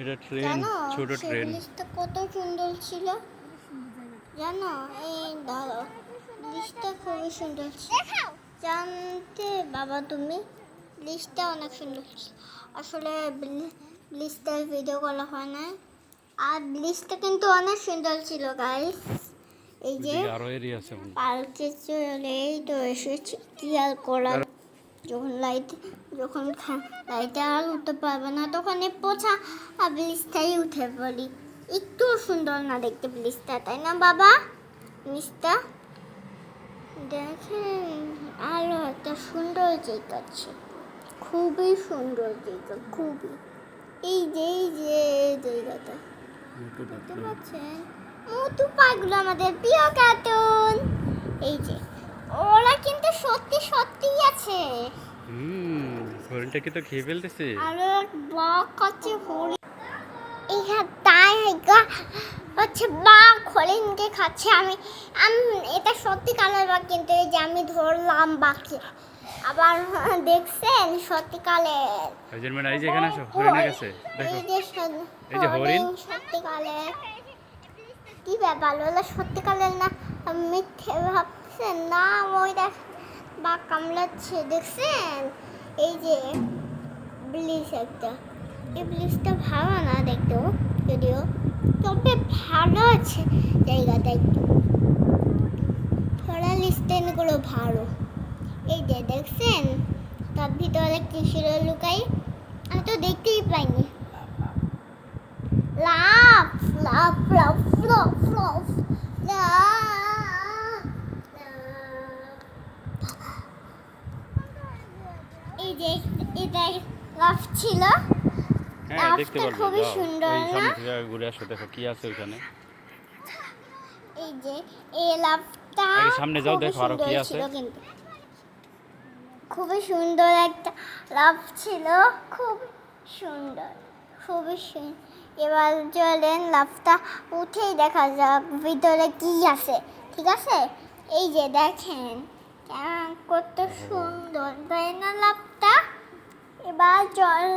এটা ট্রেন জানো ছোট সেই ট্রেন কত সুন্দর ছিল? জানো এই দাঁড়ো ব্রিজটা খুবই সুন্দর ছিল। জানতে বাবা তুমি লিস্টটা অনেক সুন্দর ছিল। আসলে ব্রিজটার ভিডিও করা হয় না আর লিস্টটা কিন্তু অনেক সুন্দর ছিল গাইস এই যে আরও এরিয়া আছে। পার্কে চলেই তো এসেছি কি আর করার যখন লাইট যখন লাইটে আর উঠতে পারবে না তখন এই পোছা আর ব্লিজটাই উঠে পড়ি। একটু সুন্দর না দেখতে ব্লিজটা তাই না বাবা? ব্লিজটা দেখেন আরও একটা সুন্দর জায়গা আছে খুবই সুন্দর জায়গা খুবই। এই যে এই যে জায়গাটা। দেখতে পাচ্ছেন? মোটু পাগলু আমাদের প্রিয় কার্টুন এই যে ওরা সত্যিই আছে। হুম হরিণটাকে তো খেয়ে ফেলতেছে? আর বাঘ আছে হরিণ এখানে তাই গা হচ্ছে বাঘ হরিণকে খাচ্ছে আমি। আমি এটা সত্যি কালের বাঘ কিন্তু এই যে আমি ধরলাম বাঘকে আবার দেখছেন সত্যিকালের হাইজেন এই যে এখানে আসো হরিণের কাছে দেখো। এই যে হরিণ। সত্যিকালের কি ব্যাপার ওগুলো সত্যিকালের না? মিথ্যে ভাবছেন না ওই দেখ বা কামড়াচ্ছে, দেখছেন? এই যে ব্লিচ একটা। এই ব্লিচটা ভালো না দেখতেও যদিও। তবে ভালো আছে জায়গাটা একটু। থোড়া লিস্টেনগুলো ভালো। এই যে দেখছেন? তার ভিতরে কিসের লুকাই? আমি তো দেখতেই পাইনি। লাফ লাফ লাফ লাফ লাফ এই যে এটা লাফ ছিল। হ্যাঁ দেখতে পারবে খুবই সুন্দর না? ঘুরে আসো দেখো কি আছে ওখানে এই যে এই এই সামনে যাও, দেখো আরও কি আছে। খুবই সুন্দর একটা লাভ ছিল খুব সুন্দর খুবই সুন্দর এবার চলেন লাভটা উঠেই দেখা যাক ভিতরে কি আছে ঠিক আছে? এই যে দেখেন কেমন কত সুন্দর তাই না লাভটা এবার চল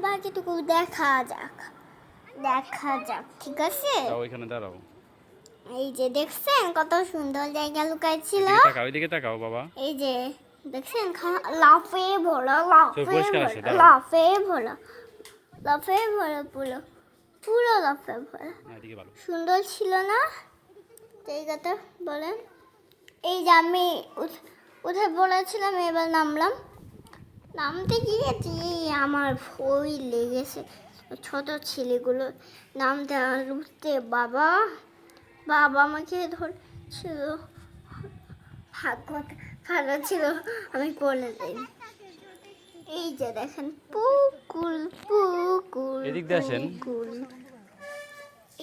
বাকিটুকু দেখা যাক। দেখা যাক ঠিক আছে? ওইখানে দাঁড়াও। এই যে দেখছেন কত সুন্দর জায়গা লুকাই ছিল এদিকে তাকাও বাবা। এই যে দেখছেন লাফে ভোলা লাফে ভোলা। লাফে ভোলা লাফে ভোলা পুরো পুরো লাফে ভোলা। ভালো। সুন্দর ছিল না? জায়গাটা বলেন। এই যে আমি উঠ- উঠে পড়েছিলাম এবার নামলাম। নামতে গিয়েছি আমার ভয় লেগেছে। ছোট ছেলেগুলো নামতে উঠতে বাবা বাবা আমাকে ধরছিল। ভাগ্য ভালো ছিল আমি পড়ে যাই এই যে দেখেন পুকুর পুকুর এদিক।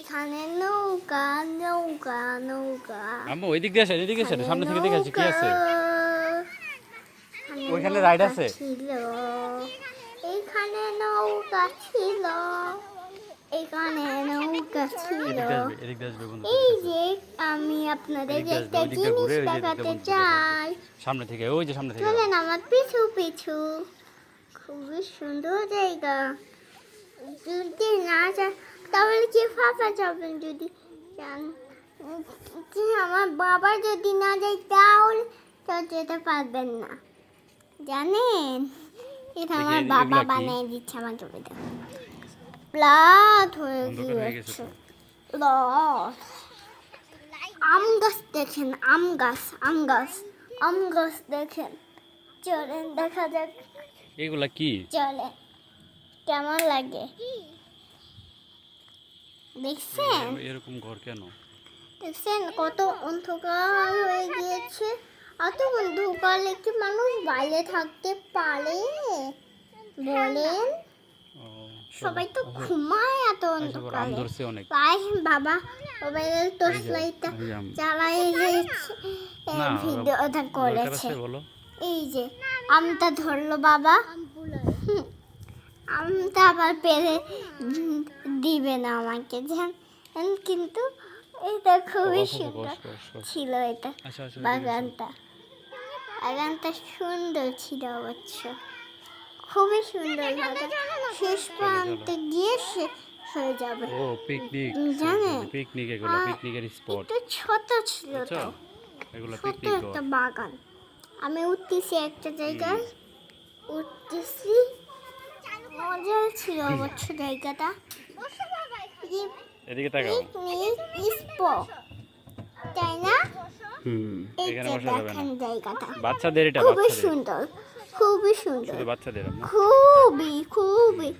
এখানে নৌকা নৌকা নৌকা। আম্মু ওইদিক দিয়ে আসেন এদিকে আসেন সামনে থেকে দেখে আসি কি আছে? ওইখানে ride আছে? ছিল এখানে নৌকা ছিল এখানে নৌকা ছিল। এই যে আমি আপনাদের একটা জিনিস দেখাতে চাই। সামনে থেকে ওই যে সামনে থেকে। চলেন আমার পিছু পিছু। খুবই সুন্দর জায়গা। যদি না যান তাহলে কি ফাঁকা যাবেন যদি যান? আমার বাবা যদি না যায় তাহলে তো যেতে পারবেন না। জানেন? এটা আমার বাবা? বানিয়ে দিচ্ছে আমার জমিতে। প্লাট হয়ে গিয়েছে। আম গাছ দেখেন আম গাছ আম গাছ আম গাছ দেখেন। চলেন দেখা যাক। এগুলা কি? চলে কেমন লাগে? দেখছেন? এরকম ঘর কেন? দেখছেন কত অন্ধকার হয়ে গিয়েছে? এত অন্ধকারে কি মানুষ বাইরে থাকতে পারে? বলেন। সবাই তো ঘুমায় এত আম অন্ধকারে তাই বাবা মোবাইলের টর্চ এই যে, লাইটটা। জ্বালাই ভিডিওটা করেছে। এই যে আমটা ধরলো বাবা। আমটা আবার পেরে দিবে না আমাকে জান কিন্তু এটা খুবই সুন্দর। ছিল এটা আচ্ছা আচ্ছা বাগানটা সুন্দর ছিল অবশ্য। খুবই সুন্দর জায়গা শেষ প্রান্তে গিয়ে শেষ হয়ে যাবে। ও পিকনিক জানে? পিকনিক এগুলো পিকনিকের স্পট একটু ছোট ছিল বুঝছ তো। এগুলো পিকনিক একটা বাগান। আমি উঠতেছি একটা জায়গায়। উঠতেছি। মজা ছিল অবশ্য জায়গাটা। এদিকে তাকাও। পিকনিক স্পট তাই না? হুম। এখানে বসা যাবে না। বাচ্চাদের এটা খুবই সুন্দর খুবই সুন্দর। শুধু বাচ্চাদের খুবই খুবই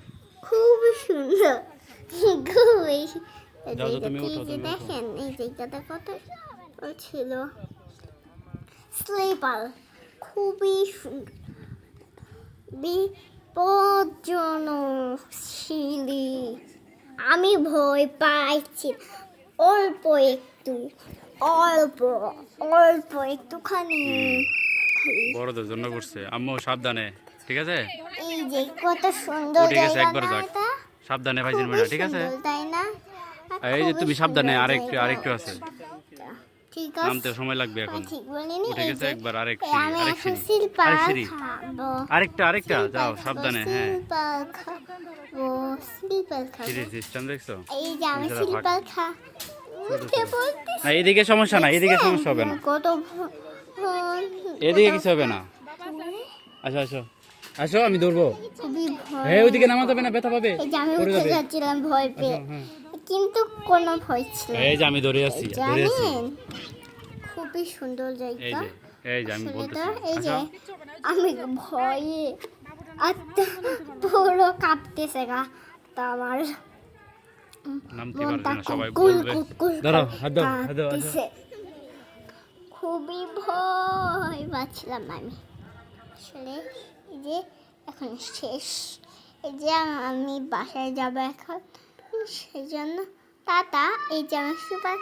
খুবই সুন্দর। খুবই। দেখেন এই জায়গাটা কত ছিল। স্লিপার খুবই সুন্দর। বিপজ্জনক সিঁড়ি আমি ভয় পাইছি অল্প একটু। অল্প অল্প একটুখানি। বড়দের জন্য করছে। আম্মু সাবধানে ঠিক আছে? এই যে কত সুন্দর গেছে জায়গা একবার যাক। সাবধানে ভাইজিন খুবই ঠিক আছে? তাই না? এই যে তুমি সাবধানে আরেকটু আরেকটু আছে। ঠিক আছে। নামতে সময় লাগবে এখন। ঠিক উঠে গেছে একবার আরেক আরেক সিঁড়ি, আরেক সিঁড়ি। আরেকটা আরেকটা যাও সাবধানে হ্যাঁ। সিঁড়ি সিস্টেম দেখছ? এই যে আমি শিল্পা খা না এদিকে সমস্যা না এদিকে সমস্যা হবে না। কত এদিকে কিছু হবে না। আসো আসো। আসো আমি ধরবো। হ্যাঁ ওইদিকে নামাতে হবে না ব্যথা পাবে। আমি উঠে যাচ্ছিলাম ভয় পেয়ে। হ্যাঁ। কিন্তু কোনো ভয় ছিল এই যে আমি ধরে আছি ধরে আছি। খুবই সুন্দর জায়গা। এই যে আমি বলতেছি। এই যে আমি ভয়ে আত্মা পুরো কাঁপতেছে গা। তা আমার নামতে পারবে না সবাই বলবে দাঁড়াও, হাত দাও, হাত দাও। খুবই ভয় পাচ্ছিলাম আমি আসলে এই যে এখন শেষ এই যে আমি বাসায় যাব এখন সেজন্য টাটা এই যে আমার সুপার